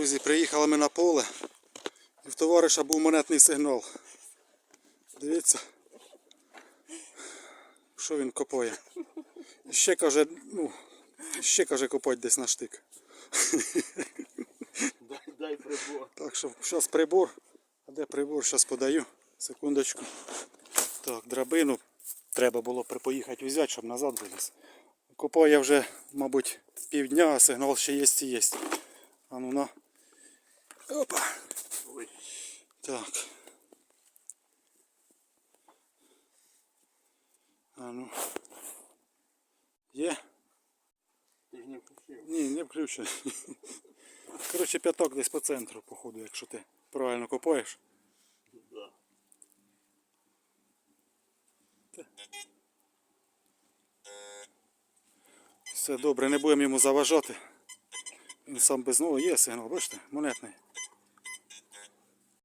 Друзі, приїхали ми на поле. І в товариша був монетний сигнал. Дивіться. Що він копає? І ще каже, ну, ще каже копать десь на штик. Дай, дай прибор. Так що зараз прибор. А де прибор? Зараз подаю. Секундочку. Так, драбину треба було при- поїхати взяти, щоб назад виліз. Копаю я вже, мабуть, півдня, а сигнал ще є і є. А ну на. Опа. Ой. Так. А ну. Є? Ти ж не включив. Ні, не включений. Коротше, п'яток десь по центру, походу, якщо ти правильно копаєш. Да. Все добре, не будемо йому заважати. Він сам без нього є сигнал, бачите, монетний.